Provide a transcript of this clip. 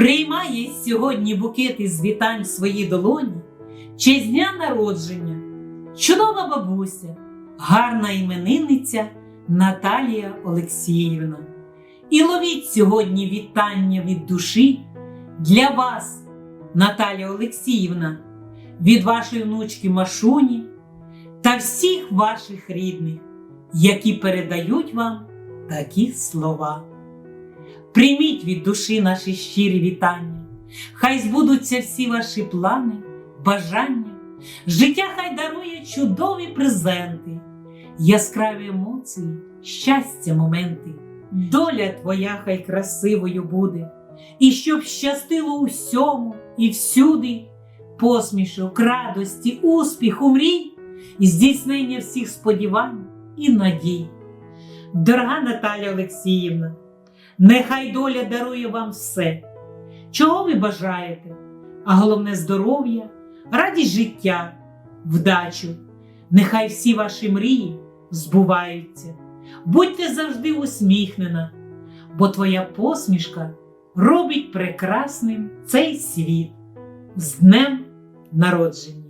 Приймає сьогодні букети з вітань в свої долоні, честь дня народження, чудова бабуся, гарна іменинниця Наталія Олексіївна. І ловіть сьогодні вітання від душі для вас, Наталія Олексіївна, від вашої внучки Машуні та всіх ваших рідних, які передають вам такі слова. Прийміть від душі наші щирі вітання, хай збудуться всі ваші плани, бажання, життя хай дарує чудові презенти, яскраві емоції, щастя, моменти. Доля твоя хай красивою буде, і щоб щастило усьому і всюди, посмішок, радості, успіху, мрій, і здійснення всіх сподівань і надій. Дорога Наталя Олексіївна, нехай доля дарує вам все, чого ви бажаєте, а головне здоров'я, радість життя, вдачу. Нехай всі ваші мрії збуваються. Будьте завжди усміхнена, бо твоя посмішка робить прекрасним цей світ з днем народження.